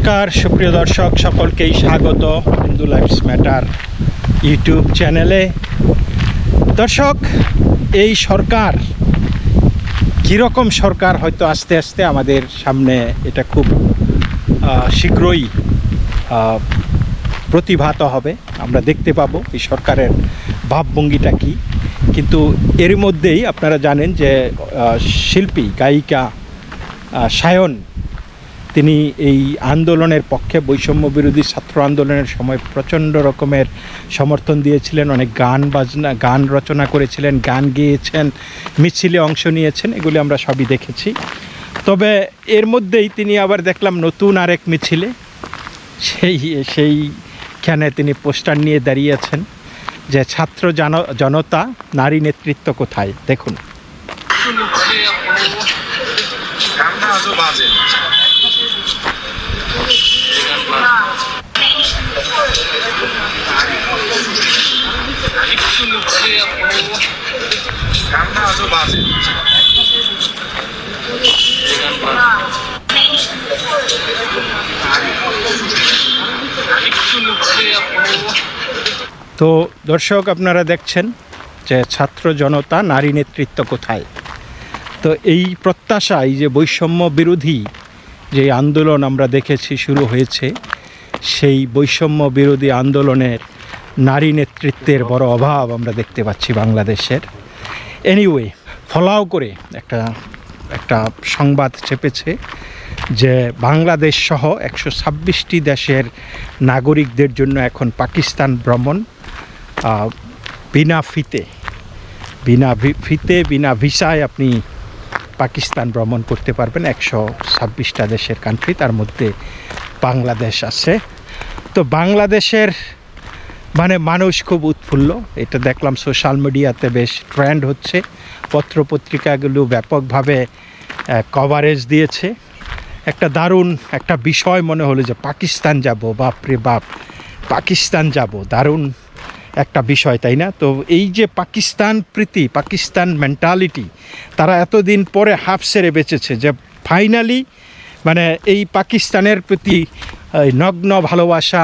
নমস্কার, সুপ্রিয় দর্শক, সকলকেই স্বাগত হিন্দু লাইফস ম্যাটার ইউটিউব চ্যানেলে। দর্শক, এই সরকার, কীরকম সরকার হয়তো আস্তে আস্তে আমাদের সামনে এটা খুব শীঘ্রই প্রতিভাত হবে। আমরা দেখতে পাবো এই সরকারের ভাবভঙ্গিটা কী। কিন্তু এর মধ্যেই আপনারা জানেন যে শিল্পী, গায়িকা সায়ন তিনি এই আন্দোলনের পক্ষে বৈষম্য বিরোধী ছাত্র আন্দোলনের সময় প্রচণ্ড রকমের সমর্থন দিয়েছিলেন, অনেক গান বাজনা, গান রচনা করেছিলেন, গান গেয়েছেন, মিছিলে অংশ নিয়েছেন, এগুলি আমরা সবই দেখেছি। তবে এর মধ্যেই তিনি আবার দেখলাম নতুন আরেক মিছিলে, সেই, সেইখানে তিনি পোস্টার নিয়ে দাঁড়িয়েছেন যে ছাত্র জন, জনতা, নারী নেতৃত্ব কোথায়? দেখুন। তো দর্শক, আপনারা দেখছেন যে ছাত্র জনতা নারী নেতৃত্ব কোথায়? তো এই প্রত্যাশা, এই যে বৈষম্য বিরোধী যে আন্দোলন আমরা দেখেছি শুরু হয়েছে, সেই বৈষম্য বিরোধী আন্দোলনের নারী নেতৃত্বের বড় অভাব আমরা দেখতে পাচ্ছি বাংলাদেশের। এনিওয়ে ফলাও করে একটা একটা সংবাদ চেপেছে যে বাংলাদেশ সহ একশো ছাব্বিশটি দেশের নাগরিকদের জন্য এখন পাকিস্তান ভ্রমণ বিনা ফিতে বিনা ফিতে, বিনা ভিসায় আপনি পাকিস্তান ভ্রমণ করতে পারবেন একশো ছাব্বিশটা দেশের কান্ট্রি তার মধ্যে বাংলাদেশ আছে। তো বাংলাদেশের মানে মানুষ খুব উৎফুল্ল। এটা দেখলাম সোশ্যাল মিডিয়াতে বেশ ট্রেন্ড হচ্ছে। পত্রপত্রিকাগুলো ব্যাপকভাবে কভারেজ দিয়েছে। একটা দারুণ একটা বিষয় মনে হলো যে পাকিস্তান যাব, বাপরে বাপ, পাকিস্তান যাব, দারুণ একটা বিষয়, তাই না? তো এই যে পাকিস্তান প্রীতি, পাকিস্তান মেন্টালিটি তারা এতদিন পরে হাফ সেরে বেঁচেছে যে ফাইনালি মানে এই পাকিস্তানের প্রতি নগ্ন ভালোবাসা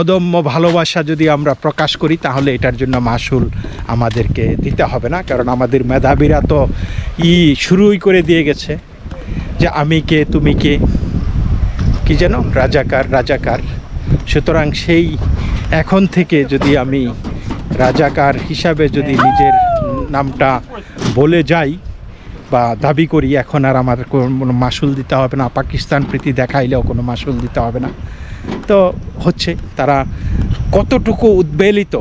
অদম্য ভালোবাসা যদি আমরা প্রকাশ করি, তাহলে এটার জন্য মাসুল আমাদেরকে দিতে হবে না। কারণ আমাদের মেধাবীরা তো ই শুরুই করে দিয়ে গেছে যে আমি কে, তুমি কে? কী যেন? রাজাকার রাজাকার। সুতরাং সেই এখন থেকে যদি আমি রাজাকার হিসাবে যদি নিজের নামটা বলে যাই বা দাবি করি, এখন আর আমার কোনো মাসুল দিতে হবে না, পাকিস্তান প্রীতি দেখাইলেও কোনো মাসুল দিতে হবে না। তো হচ্ছে তারা কতটুকু উদ্বেলিত,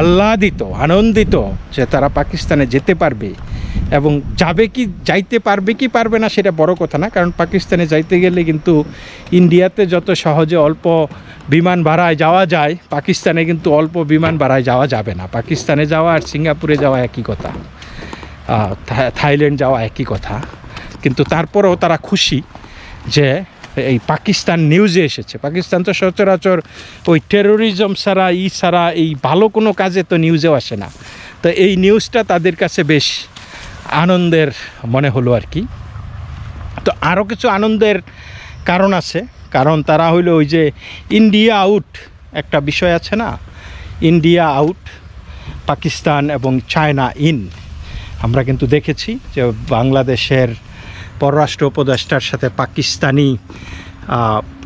আহ্লাদিত, আনন্দিত যে তারা পাকিস্তানে যেতে পারবে এবং যাবে কি, যাইতে পারবে কি পারবে না সেটা বড় কথা না, কারণ পাকিস্তানে যাইতে গেলে কিন্তু ইন্ডিয়াতে যত সহজে অল্প বিমান ভাড়ায় যাওয়া যায়, পাকিস্তানে কিন্তু অল্প বিমান ভাড়ায় যাওয়া যাবে না। পাকিস্তানে যাওয়া আর সিঙ্গাপুরে যাওয়া একই কথা। থাইল্যান্ড যাওয়া একই কথা। কিন্তু তারপরেও তারা খুশি যে এই পাকিস্তান নিউজে এসেছে। পাকিস্তান তো সচরাচর ওই টেরোরিজম ছাড়া, ই ছাড়া, এই ভালো কোনো কাজে তো নিউজেও আসে না। তো এই নিউজটা তাদের কাছে বেশ আনন্দের মনে হলো আর কি। তো আরও কিছু আনন্দের কারণ আছে। কারণ তারা হইল ওই যে ইন্ডিয়া আউট একটা বিষয় আছে না? ইন্ডিয়া আউট, পাকিস্তান এবং চায়না ইন। আমরা কিন্তু দেখেছি যে বাংলাদেশের পররাষ্ট্র উপদেষ্টার সাথে পাকিস্তানি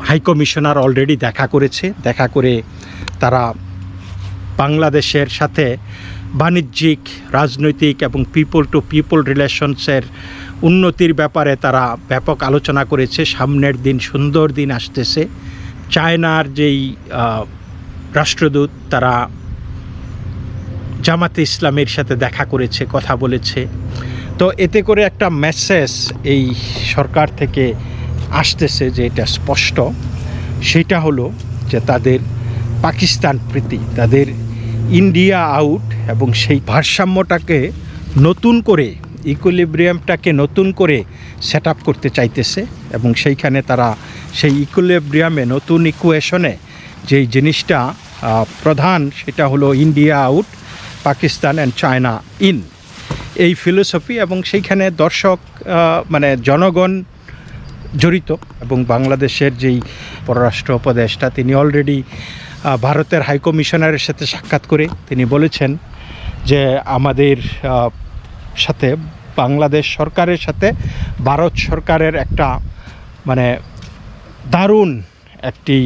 হাই কমিশনার অলরেডি দেখা করেছে। দেখা করে তারা বাংলাদেশের সাথে বাণিজ্যিক, রাজনৈতিক এবং পিপল টু পিপল রিলেশনসের উন্নতির ব্যাপারে তারা ব্যাপক আলোচনা করেছে। সামনের দিন সুন্দর দিন আসতেছে। চায়নার যেই রাষ্ট্রদূত, তারা জামাতে ইসলামের সাথে দেখা করেছে, কথা বলেছে। তো এতে করে একটা মেসেজ এই সরকার থেকে আসতেছে যে এটা স্পষ্ট। সেটা হলো যে তাদের পাকিস্তান প্রীতি, তাদের ইন্ডিয়া আউট এবং সেই ভারসাম্যটাকে নতুন করে ইকুলিব্রিয়ামটাকে নতুন করে সেট করতে চাইতেছে এবং সেইখানে তারা সেই ইকুইলিব্রিয়ামে নতুন ইকুয়েশনে যেই জিনিসটা প্রধান সেটা হলো India out, Pakistan and China in. এই ফিলোসফি এবং সেইখানে দর্শক মানে জনগণ জড়িত এবং বাংলাদেশের যেই পররাষ্ট্র উপদেষ্টা, তিনি অলরেডি ভারতের হাইকমিশনারের সাথে সাক্ষাৎ করে তিনি বলেছেন যে আমাদের সাথে বাংলাদেশ সরকারের সাথে ভারত সরকারের একটা মানে দারুণ একটি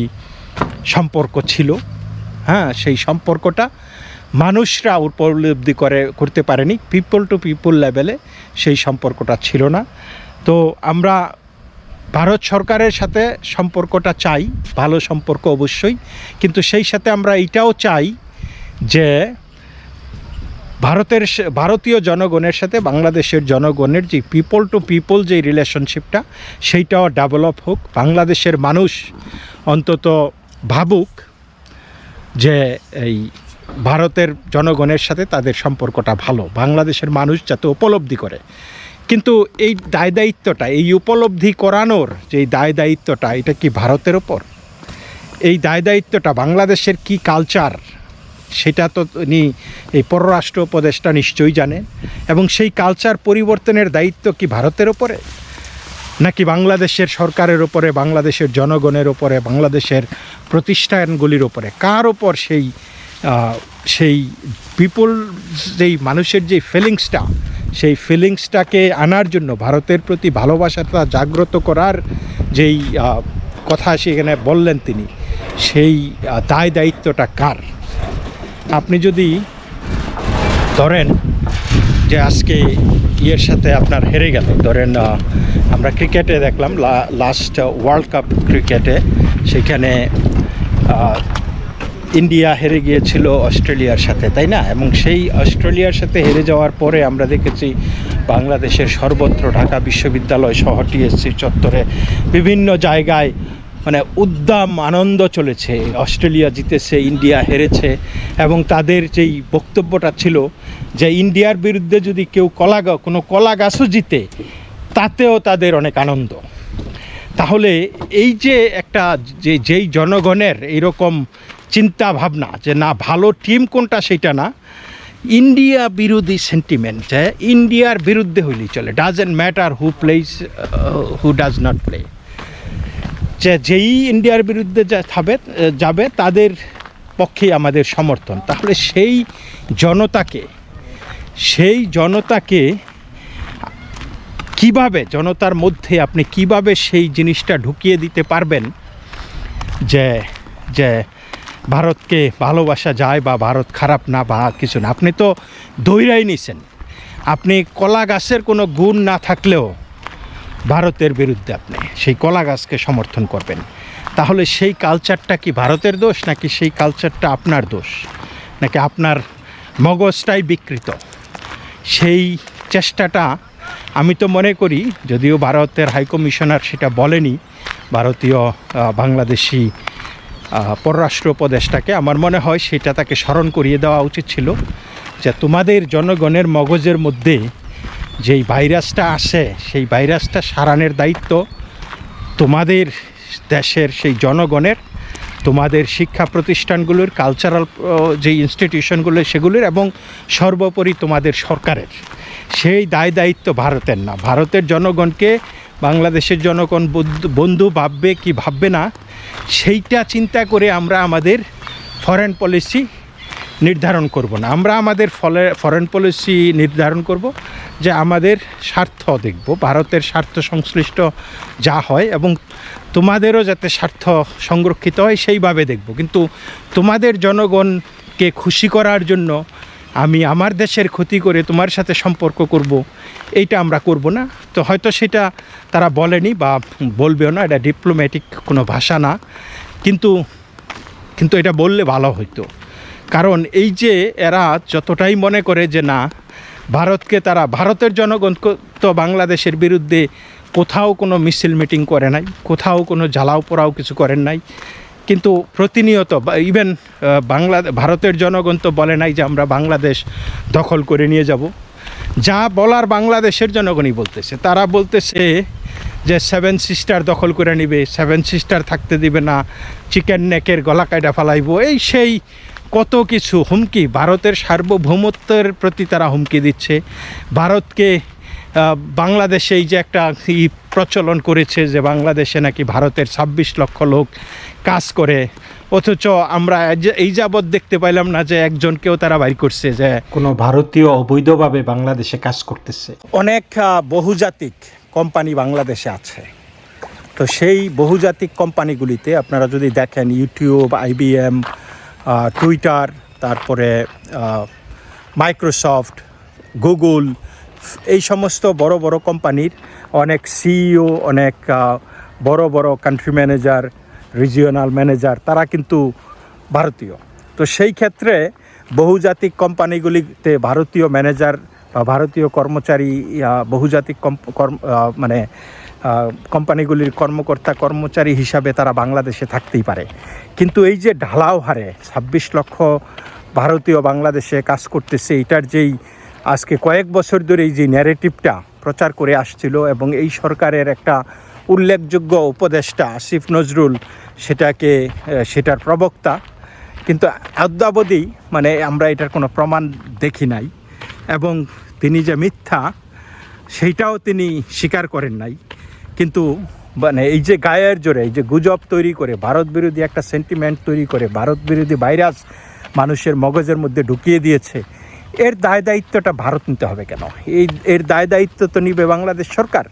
সম্পর্ক ছিল। হ্যাঁ সেই সম্পর্কটা মানুষরা উপলব্ধি করে, করতে পারেনি। পিপল টু পিপল লেভেলে সেই সম্পর্কটা ছিল না। তো আমরা ভারত সরকারের সাথে সম্পর্কটা চাই, ভালো সম্পর্ক অবশ্যই। কিন্তু সেই সাথে আমরা এটাও চাই যে ভারতের ভারতীয় জনগণের সাথে বাংলাদেশের জনগণের যে পিপল টু পিপল যে রিলেশনশিপটা সেইটাও ডেভেলপ হোক। বাংলাদেশের মানুষ অন্তত ভাবুক যে এই ভারতের জনগণের সাথে তাদের সম্পর্কটা ভালো। বাংলাদেশের মানুষ যাতে উপলব্ধি করে। কিন্তু এই দায় দায়িত্বটা, এই উপলব্ধি করানোর যে দায় দায়িত্বটা, এটা কি ভারতের ওপর এই দায় দায়িত্বটা বাংলাদেশের কি কালচার সেটা তো উনি এই পররাষ্ট্র উপদেষ্টা নিশ্চয়ই জানেন। এবং সেই কালচার পরিবর্তনের দায়িত্ব কি ভারতের ওপরে নাকি বাংলাদেশের সরকারের ওপরে বাংলাদেশের জনগণের ওপরে বাংলাদেশের প্রতিষ্ঠানগুলির ওপরে কার ওপর সেই সেই পিপল যেই মানুষের যে ফিলিংসটা সেই ফিলিংসটাকে আনার জন্য ভারতের প্রতি ভালোবাসাটা জাগ্রত করার যেই কথা সেখানে বললেন তিনি, সেই দায় দায়িত্বটা কার? আপনি যদি ধরেন যে আজকে ইয়ের সাথে আপনার হেরে গেল, ধরেন আমরা ক্রিকেটে দেখলাম লাস্ট ওয়ার্ল্ড কাপ ক্রিকেটে সেখানে ইন্ডিয়া হেরে গিয়েছিল অস্ট্রেলিয়ার সাথে, তাই না? এবং সেই অস্ট্রেলিয়ার সাথে হেরে যাওয়ার পরে আমরা দেখেছি বাংলাদেশের সর্বত্র ঢাকা বিশ্ববিদ্যালয় সহ টিএসসি চত্বরে বিভিন্ন জায়গায় মানে উদ্দাম আনন্দ চলেছে। অস্ট্রেলিয়া জিতেছে, ইন্ডিয়া হেরেছে এবং তাদের যেই বক্তব্যটা ছিল যে ইন্ডিয়ার বিরুদ্ধে যদি কেউ কলা কোনো কলা গাছও জিতে, তাতেও তাদের অনেক আনন্দ। তাহলে এই যে একটা যে, যেই জনগণের এইরকম চিন্তা ভাবনা যে না, ভালো টিম কোনটা সেটা না, ইন্ডিয়া বিরোধী সেন্টিমেন্ট ইন্ডিয়ার বিরুদ্ধে হইলেই চলে। Doesn't matter who plays who does not play যে যেই ইন্ডিয়ার বিরুদ্ধে যা থাবে, যাবে, তাদের পক্ষেই আমাদের সমর্থন। তাহলে সেই জনতাকে সেই জনতাকে কীভাবে, জনতার মধ্যে আপনি কীভাবে সেই জিনিসটা ঢুকিয়ে দিতে পারবেন যে যে ভারতকে ভালোবাসা যায় বা ভারত খারাপ না বা কিছু না? আপনি তো দৈরাই নিছেন। আপনি কলা গাছের কোনো গুণ না থাকলেও ভারতের বিরুদ্ধে আপনি সেই কলা গাছকে সমর্থন করবেন। তাহলে সেই কালচারটা কি ভারতের দোষ, নাকি সেই কালচারটা আপনার দোষ? নাকি আপনার মগজটাই বিকৃত? সেই চেষ্টাটা আমি তো মনে করি, যদিও ভারতের হাইকমিশনার সেটা বলেনি, ভারতীয় বাংলাদেশি পররাষ্ট্র উপদেষ্টাকে আমার মনে হয় সেটা তাকে স্মরণ করিয়ে দেওয়া উচিত ছিল যে তোমাদের জনগণের মগজের মধ্যে যেই ভাইরাসটা আসে, সেই ভাইরাসটা সারানোর দায়িত্ব। তোমাদের দেশের সেই জনগণের, তোমাদের শিক্ষা প্রতিষ্ঠানগুলোর কালচারাল যে ইনস্টিটিউশনগুলো সেগুলোর এবং সর্বোপরি তোমাদের সরকারের। সেই দায় দায়িত্ব ভারতের না। ভারতের জনগণকে বাংলাদেশের জনগণ বন্ধু- ভাববে কি ভাববে না, সেইটা চিন্তা করে আমরা আমাদের ফরেন পলিসি নির্ধারণ করব না। আমরা আমাদের ফলে ফরেন পলিসি নির্ধারণ করব যে আমাদের স্বার্থ দেখব, ভারতের স্বার্থ সংশ্লিষ্ট যা হয় এবং তোমাদেরও যাতে স্বার্থ সংরক্ষিত হয় সেইভাবে দেখব। কিন্তু তোমাদের জনগণকে খুশি করার জন্য আমি আমার দেশের ক্ষতি করে তোমার সাথে সম্পর্ক করব, এইটা আমরা করব না। তো হয়তো সেটা তারা বলেনি বা বলবেও না, এটা ডিপ্লোম্যাটিক কোনো ভাষা না। কিন্তু কিন্তু এটা বললে ভালো হইতো। কারণ এই যে এরা যতটাই মনে করে যে না, ভারতকে তারা, ভারতের জনগণ তো বাংলাদেশের বিরুদ্ধে কোথাও কোনো মিছিল মিটিং করে নাই, কোথাও কোনো জ্বালাও পোড়াও কিছু করেন নাই। কিন্তু প্রতিনিয়ত ইভেন বাংলা, ভারতের জনগণ তো বলে নাই যে আমরা বাংলাদেশ দখল করে নিয়ে যাব। যা বলার বাংলাদেশের জনগণই বলতেছে। তারা বলতেছে যে সেভেন সিস্টার দখল করে নিবে, সেভেন সিস্টার থাকতে দিবে না, চিকেন নেকের গলা কাটা ফালাইবো, এই সেই কত কিছু হুমকি? ভারতের সার্বভৌমত্বের প্রতি তারা হুমকি দিচ্ছে। ভারতকে বাংলাদেশে এই যে একটা ই প্রচলন করেছে যে বাংলাদেশে নাকি ভারতের ছাব্বিশ লক্ষ লোক কাজ করে অথচ আমরা এই যাবৎ দেখতে পাইলাম না যে একজনকেও তারা বাইর করছে যে কোনো ভারতীয় অবৈধভাবে বাংলাদেশে কাজ করতেছে। অনেক বহুজাতিক কোম্পানি বাংলাদেশে আছে। তো সেই বহুজাতিক কোম্পানিগুলিতে আপনারা যদি দেখেন ইউটিউব আইবিএম টুইটার তারপরে মাইক্রোসফট গুগল এই সমস্ত বড় বড় কোম্পানির অনেক সিইও অনেক আহ, বড় বড় কান্ট্রি ম্যানেজার রিজিওনাল ম্যানেজার তারা কিন্তু ভারতীয়। তো সেই ক্ষেত্রে বহুজাতিক কোম্পানিগুলিতে ভারতীয় ম্যানেজার বা ভারতীয় কর্মচারী বহুজাতিক মানে কোম্পানিগুলির কর্মকর্তা কর্মচারী হিসাবে তারা বাংলাদেশে থাকতেই পারে। কিন্তু এই যে ঢালাও হারে ছাব্বিশ লক্ষ ভারতীয় বাংলাদেশে কাজ করতেছে, এটার যেই আজকে কয়েক বছর ধরে এই যে ন্যারেটিভটা প্রচার করে আসছিল এবং এই সরকারের একটা উল্লেখযোগ্য উপদেষ্টা আসিফ নজরুল সেটাকে সেটার প্রবক্তা। কিন্তু অদ্যাবধি মানে আমরা এটার কোনো প্রমাণ দেখি নাই এবং তিনি যে মিথ্যা, সেইটাও তিনি স্বীকার করেন নাই। কিন্তু মানে এই যে গায়ের জোরে, এই যে গুজব তৈরি করে, ভারত বিরোধী একটা সেন্টিমেন্ট তৈরি করে, ভারত বিরোধী ভাইরাস মানুষের মগজের মধ্যে ঢুকিয়ে দিয়েছে, এর দায় দায়িত্বটা ভারত নিতে হবে কেন? এই, এর দায় দায়িত্ব তো নিবে বাংলাদেশ সরকার।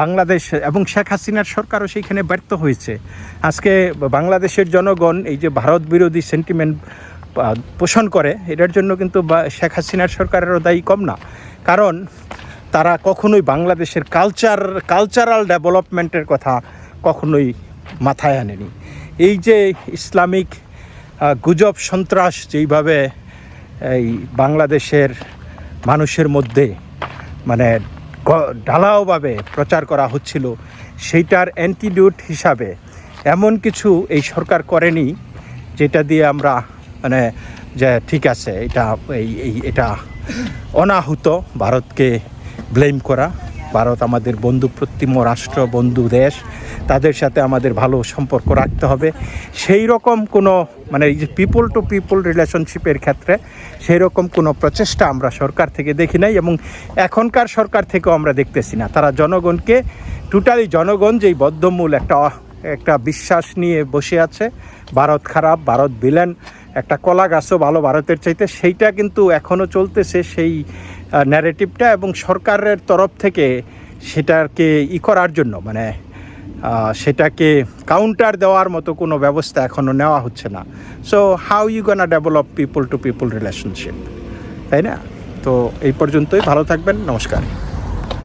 বাংলাদেশ এবং শেখ হাসিনার সরকারও সেইখানে ব্যর্থ হয়েছে। আজকে বাংলাদেশের জনগণ এই যে ভারত বিরোধী সেন্টিমেন্ট পোষণ করে, এটার জন্য কিন্তু শেখ হাসিনার সরকারেরও দায়ী কম না। কারণ তারা কখনোই বাংলাদেশের কালচার কালচারাল ডেভেলপমেন্টের কথা কখনোই মাথায় আনেনি। এই যে ইসলামিক গুজব, সন্ত্রাস যেইভাবে, এই বাংলাদেশের মানুষের মধ্যে মানে ঢালাওভাবে প্রচার করা হচ্ছিল, সেইটার অ্যান্টিডিউট হিসাবে এমন কিছু এই সরকার করেনি যেটা দিয়ে আমরা মানে যে ঠিক আছে, এটা এই, এটা অনাহুত ভারতকে ব্লেম করা। ভারত আমাদের বন্ধু, প্রতিম রাষ্ট্র, বন্ধু দেশ। তাদের সাথে আমাদের ভালো সম্পর্ক রাখতে হবে। সেই রকম কোনো মানে এই যে পিপল টু পিপল রিলেশনশিপের ক্ষেত্রে সেই রকম কোনো প্রচেষ্টা আমরা সরকার থেকে দেখি নাই এবং এখনকার সরকার থেকেও আমরা দেখতেছি না। তারা জনগণকে টোটালি জনগণ যেই বদ্ধমূল একটা একটা বিশ্বাস নিয়ে বসে আছে, ভারত খারাপ, ভারত ভিলেন একটা কলা গাছও ভালো ভারতের চাইতে, সেইটা কিন্তু এখনও চলতেছে। সেই ন্যারেটিভটা এবং সরকারের তরফ থেকে সেটাকে ই করার জন্য মানে সেটাকে কাউন্টার দেওয়ার মতো কোনো ব্যবস্থা এখনও নেওয়া হচ্ছে না। So how you gonna develop people to people relationship তাই না? তো এই পর্যন্তই, ভালো থাকবেন, নমস্কার।